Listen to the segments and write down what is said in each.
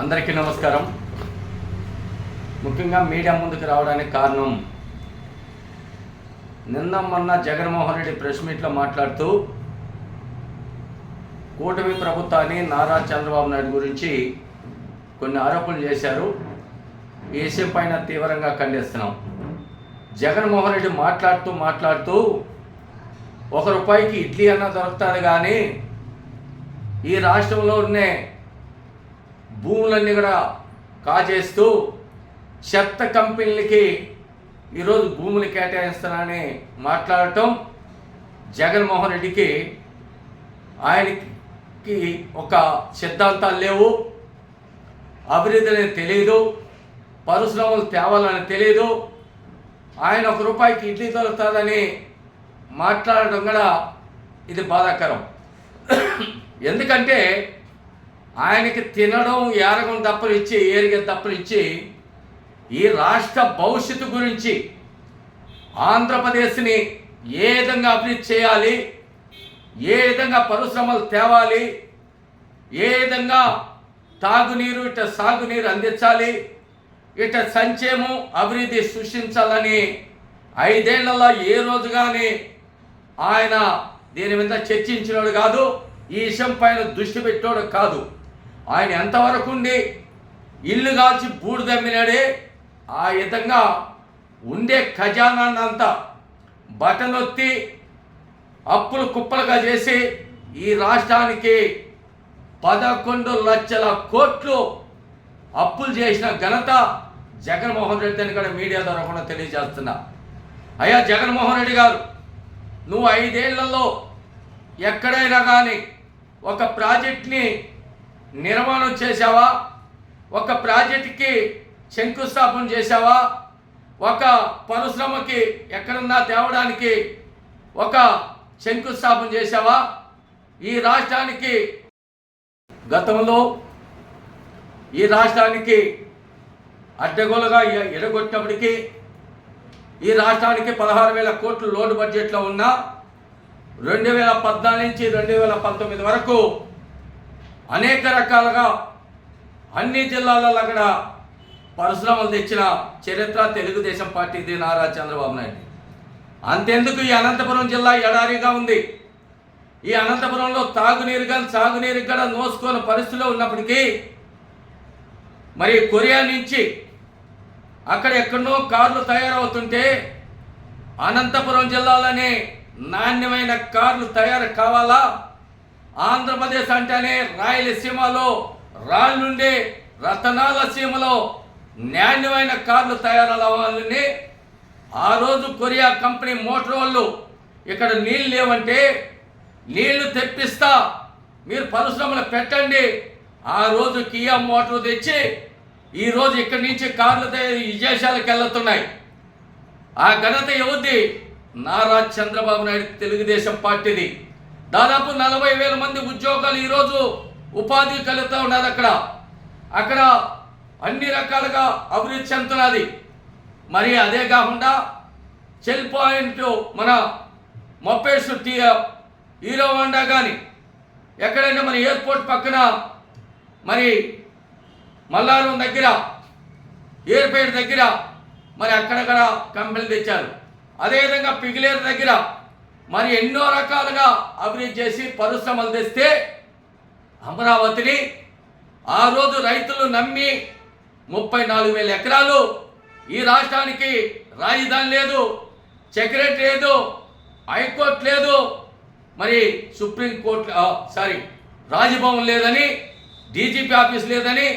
అందరికీ నమస్కారం. ముఖ్యంగా మీడియా ముందుకు రావడానికి కారణం నిన్న మొన్న జగన్మోహన్ రెడ్డి ప్రెస్ మీట్లో మాట్లాడుతూ కూటమి ప్రభుత్వాన్ని నారా చంద్రబాబు నాయుడు గురించి కొన్ని ఆరోపణలు చేశారు. ఈ విషయం పైన తీవ్రంగా ఖండిస్తున్నాం. జగన్మోహన్ రెడ్డి మాట్లాడుతూ మాట్లాడుతూ ఒక రూపాయికి ఇడ్లీ అన్న దొరుకుతుంది కానీ ఈ రాష్ట్రంలో ఉన్న భూములన్నీ కూడా కాజేస్తూ చెత్త కంపెనీలకి ఈరోజు భూములు కేటాయిస్తానని మాట్లాడటం జగన్మోహన్ రెడ్డికి ఆయనకి ఒక సిద్ధాంతాలు లేవు అభివృద్ధి అనేది తెలియదు పరిశ్రమలు తేవాలని తెలియదు ఆయన ఒక రూపాయికి ఇడ్లీ దొరుకుతుందని మాట్లాడటం కూడా ఇది బాధాకరం. ఎందుకంటే ఆయనకి తినడం ఏరగం తప్పలు ఇచ్చి ఏరిగే ఇచ్చి ఈ రాష్ట్ర భవిష్యత్తు గురించి ఆంధ్రప్రదేశ్ని ఏ విధంగా అభివృద్ధి చేయాలి ఏ విధంగా పరిశ్రమలు తేవాలి ఏ విధంగా తాగునీరు ఇట సాగునీరు అందించాలి ఇట సంక్షేమం అభివృద్ధి సృష్టించాలని ఐదేళ్ళలో ఏ రోజు కానీ ఆయన దీని మీద చర్చించినోడు కాదు ఈ విషయం పైన దృష్టి పెట్టోడు కాదు. ఆయన ఎంతవరకు ఉండి ఇల్లు కాల్చి బూడిదమ్మినాడే ఆ విధంగా ఉండే ఖజానాన్నంతా బటనొత్తి అప్పులు కుప్పలుగా చేసి ఈ రాష్ట్రానికి పదకొండు లక్షల కోట్లు అప్పులు చేసిన ఘనత జగన్మోహన్ రెడ్డి అని కూడా మీడియా ద్వారా కూడా తెలియజేస్తున్నా. అయ్యా జగన్మోహన్ రెడ్డి గారు నువ్వు ఐదేళ్ళలో ఎక్కడైనా కానీ ఒక ప్రాజెక్ట్ని నిర్మాణం చేశావా? ఒక ప్రాజెక్ట్కి శంకుస్థాపన చేశావా? ఒక పరిశ్రమకి ఎక్కడన్నా తేవడానికి ఒక శంకుస్థాపన చేశావా? ఈ రాష్ట్రానికి గతంలో ఈ రాష్ట్రానికి అడ్డగోలుగా ఎడగొట్టినప్పటికీ ఈ రాష్ట్రానికి పదహారు వేల కోట్లు లోటు బడ్జెట్లో ఉన్న రెండు వేల పద్నాలుగు నుంచి రెండు వేల పంతొమ్మిది వరకు అనేక రకాలుగా అన్ని జిల్లాలలో కూడా పరిశ్రమలు తెచ్చిన చరిత్ర తెలుగుదేశం పార్టీది నారా చంద్రబాబు నాయుడు. అంతెందుకు ఈ అనంతపురం జిల్లా ఎడారిగా ఉంది. ఈ అనంతపురంలో తాగునీరు కానీ సాగునీరు కూడా నోసుకోని పరిస్థితిలో ఉన్నప్పటికీ మరి కొరియా నుంచి అక్కడ ఎక్కడో కార్లు తయారవుతుంటే అనంతపురం జిల్లాలోనే నాణ్యమైన కార్లు తయారు కావాలా? ఆంధ్రప్రదేశ్ అంటేనే రాయలసీమలో నుండి రతనాల సీమలో నాణ్యమైన కార్లు తయారవ్వాలని ఆ రోజు కొరియా కంపెనీ మోటార్ వాళ్ళు ఇక్కడ నీళ్ళు లేవంటే నీళ్ళు తెప్పిస్తా మీరు పరిశ్రమలు పెట్టండి. ఆ రోజు కియా మోటార్ తెచ్చి ఈరోజు ఇక్కడి నుంచి కార్లు తయారు విదేశాలకు వెళ్తున్నాయి. ఆ ఘనత ఎవరిది? నారా చంద్రబాబు నాయుడు తెలుగుదేశం పార్టీది. దాదాపు నలభై వేల మంది ఉద్యోగాలు ఈరోజు ఉపాధి కలుగుతూ ఉన్నది అక్కడ. అక్కడ అన్ని రకాలుగా అభివృద్ధి చెందుతున్నది. మరి అదే కాకుండా చెల్ పాయింట్ మన మొప్పేసు టీ హీరో హోండా కానీ ఎక్కడైనా మన ఎయిర్పోర్ట్ పక్కన మరి మల్లారం దగ్గర ఏర్పేట దగ్గర మరి అక్కడక్కడ కంపెనీలు తెచ్చారు. అదేవిధంగా పిగిలేరు దగ్గర మరి ఎన్నో రకాలుగా అభివృద్ధి చేసి పరిశ్రమలు తెస్తే అమరావతిని ఆ రోజు రైతులు నమ్మి ముప్పై నాలుగు వేల ఎకరాలు ఈ రాష్ట్రానికి రాజధాని లేదు సెక్రటరీ లేదు హైకోర్టు లేదు మరి సుప్రీంకోర్టు సారీ రాజభవన్ లేదని డీజీపీ ఆఫీస్ లేదని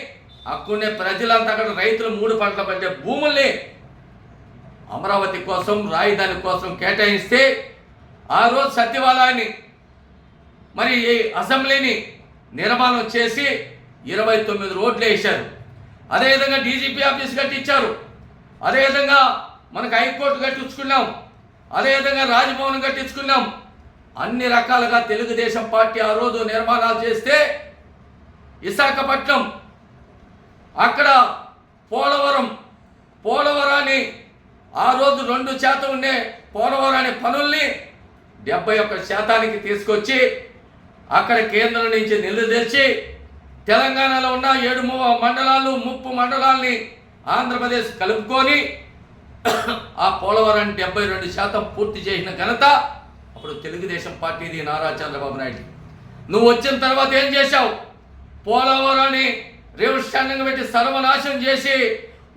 అక్కడనే ప్రజలంతా అక్కడ రైతులు మూడు పంటల పండే భూముల్ని అమరావతి కోసం రాజధాని కోసం కేటాయిస్తే ఆ రోజు సత్యవాలయాన్ని మరి ఈ అసెంబ్లీని నిర్మాణం చేసి ఇరవై తొమ్మిది రోడ్లు వేశారు. అదేవిధంగా డీజీపీ ఆఫీస్ కట్టించారు. అదేవిధంగా మనకు హైకోర్టు కట్టించుకున్నాం. అదేవిధంగా రాజభవన్ కట్టించుకున్నాం. అన్ని రకాలుగా తెలుగుదేశం పార్టీ ఆ రోజు నిర్మాణాలు చేస్తే విశాఖపట్నం అక్కడ పోలవరం పోలవరాన్ని ఆ రోజు రెండు శాతం ఉండే పోలవరాన్ని పనుల్ని డెబ్బై ఒక్క శాతానికి తీసుకొచ్చి అక్కడ కేంద్రం నుంచి నిధులు తెలంగాణలో ఉన్న ఏడు మండలాలు ముప్పు మండలాల్ని ఆంధ్రప్రదేశ్ కలుపుకొని ఆ పోలవరం డెబ్బై రెండు శాతం పూర్తి చేసిన ఘనత అప్పుడు తెలుగుదేశం పార్టీది నారా చంద్రబాబు నాయుడు. నువ్వు వచ్చిన తర్వాత ఏం చేశావు? పోలవరాన్ని రేవు స్టాండింగ్ పెట్టి సర్వనాశనం చేసి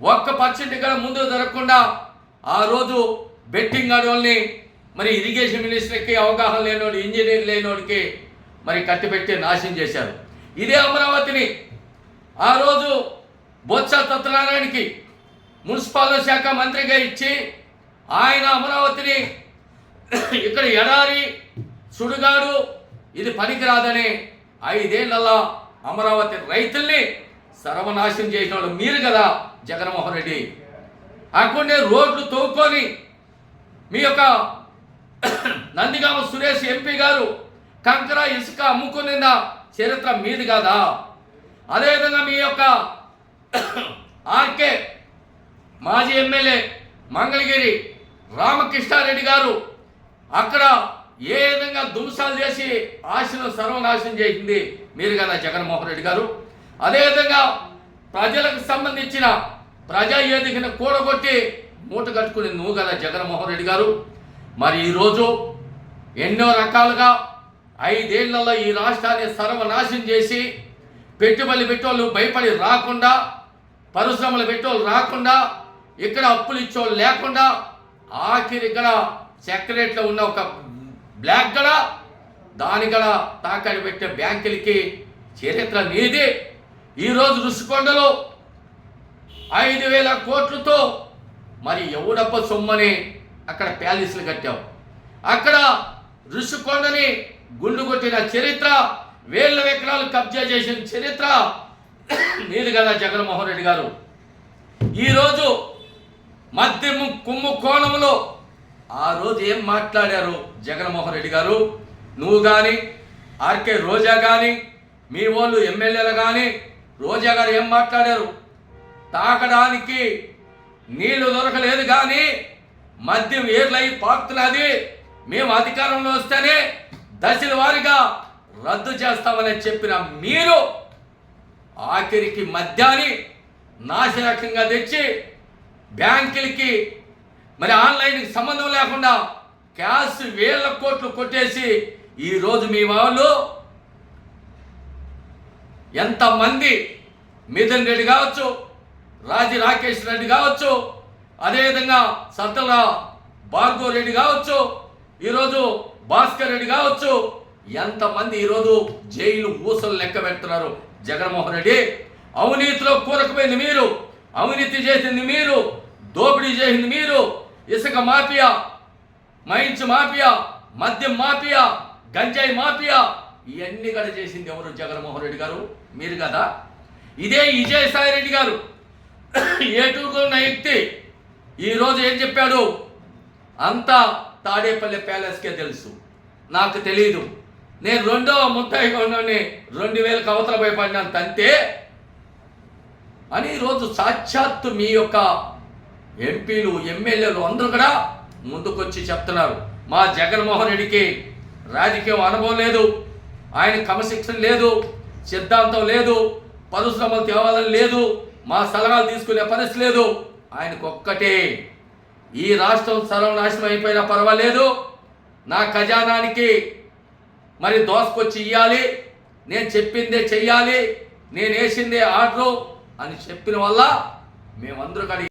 ఒక్క పర్సెంట్ ఇక్కడ ముందు జరగకుండా ఆ రోజు బెట్టింగ్ ఆడవాళ్ళని మరి ఇరిగేషన్ మినిస్టర్కి అవగాహన లేనోడు ఇంజనీర్ లేనోడికి మరి కట్టిపెట్టి నాశనం చేశారు. ఇదే అమరావతిని ఆ రోజు బొత్స సత్యనారాయణకి మున్సిపాలిటీ శాఖ మంత్రిగా ఇచ్చి ఆయన అమరావతిని ఇక్కడ ఎడారి సుడుగాడు ఇది పనికిరాదని ఐదేళ్ళలో అమరావతి రైతుల్ని సర్వనాశనం చేసిన వాళ్ళు మీరు కదా జగన్మోహన్ రెడ్డి. అక్కడనే రోడ్లు తోక్కొని మీ యొక్క నందిగామ సురేష్ ఎంపీ గారు కంకర ఇసుక అమ్ముకునిన చరిత్ర మీది కాదా? అదేవిధంగా మీ యొక్క ఆర్కే మాజీ ఎమ్మెల్యే మంగళగిరి రామకృష్ణారెడ్డి గారు అక్కడ ఏ విధంగా దుంసాలు చేసి ఆశను సర్వనాశనం చేసింది మీరు కదా జగన్మోహన్ రెడ్డి గారు. అదేవిధంగా ప్రజలకు సంబంధించిన ప్రజా ఏదిగిన కూడగొట్టి మూట కట్టుకుని నువ్వు కదా జగన్మోహన్ రెడ్డి గారు. మరి ఈరోజు ఎన్నో రకాలుగా ఐదేళ్ళలో ఈ రాష్ట్రాన్ని సర్వనాశం చేసి పెట్టుబడి పెట్టోళ్ళు భయపడి రాకుండా పరిశ్రమలు పెట్టోళ్ళు రాకుండా ఇక్కడ అప్పులు ఇచ్చేవాళ్ళు లేకుండా ఆఖరి ఇక్కడ సెక్రటరీలో ఉన్న ఒక బ్లాక్ గడ దాని గడ తాకడి పెట్టే బ్యాంకులకి చరిత్ర నీది. ఈరోజు రుషికొండలో ఐదు వేల కోట్లతో మరి ఎవడప్ప సొమ్మని అక్కడ ప్యాలెస్లు కట్టావు. అక్కడ ఋషికొండని గుండు కొట్టిన చరిత్ర వేల ఎకరాలు కబ్జా చేసిన చరిత్ర మీరు కదా జగన్మోహన్ రెడ్డి గారు. ఈరోజు మద్యము కుమ్ము కోణంలో ఆ రోజు ఏం మాట్లాడారు జగన్మోహన్ రెడ్డి గారు? నువ్వు కానీ ఆర్కే రోజా కానీ మీ వాళ్ళు ఎమ్మెల్యేలు కానీ రోజా గారు ఏం మాట్లాడారు? తాకడానికి నీళ్ళు దొరకలేదు కానీ మద్యం ఏర్లై పాకుతున్నది. మేము అధికారంలో వస్తేనే దశల వారీగా రద్దు చేస్తామని చెప్పిన మీరు ఆఖరికి మద్యాన్ని నాశనకంగా తెచ్చి బ్యాంకులకి మరి ఆన్లైన్కి సంబంధం లేకుండా క్యాష్ వేల కోట్లు కొట్టేసి ఈరోజు మీ వాళ్ళు ఎంతమంది మిథున్ రెడ్డి కావచ్చు రాజీ రాకేష్ రెడ్డి కావచ్చు అదేవిధంగా సత్తల భార్గవ్ రెడ్డి కావచ్చు ఈరోజు భాస్కర్ రెడ్డి కావచ్చు ఎంతమంది ఈరోజు జైలు ఊసలు లెక్క పెడుతున్నారు? జగన్మోహన్ రెడ్డి అవినీతిలో కూరకపోయింది మీరు అవినీతి చేసింది మీరు దోపిడీ చేసింది మీరు ఇసుక మాఫియా మైన్స్ మాఫియా మద్యం మాఫియా గంజాయి మాఫియా ఇవన్నీ కూడా చేసింది ఎవరు జగన్మోహన్ రెడ్డి గారు? మీరు కదా? ఇదే విజయసాయి రెడ్డి గారు. ఏటూరులో ఉన్న వ్యక్తి ఈరోజు ఏం చెప్పాడు? అంతా తాడేపల్లి ప్యాలెస్కే తెలుసు. నాకు తెలియదు నేను రెండవ ముద్దాయి కొన్నాని రెండు వేలకు అవతల భయపడినాను తంతే. అని ఈరోజు సాక్షాత్తు మీ యొక్క ఎంపీలు ఎమ్మెల్యేలు అందరూ కూడా ముందుకొచ్చి చెప్తున్నారు. మా జగన్మోహన్ రెడ్డికి రాజకీయం అనుభవం లేదు. ఆయన క్రమశిక్షణ లేదు. సిద్ధాంతం లేదు. పరిశ్రమలు తేవాలని లేదు. మా సలహాలు తీసుకునే పరిస్థితి లేదు. ఆయనకు ఒక్కటే ఈ రాష్ట్రం సర్వనాశనం అయిపోయినా పర్వాలేదు. నా ఖజానానికి మరి దోసుకొచ్చి ఇవ్వాలి నేను చెప్పిందే చెయ్యాలి. నేను వేసిందే ఆర్డరు అని చెప్పిన వల్ల మేమందరూ కలిగి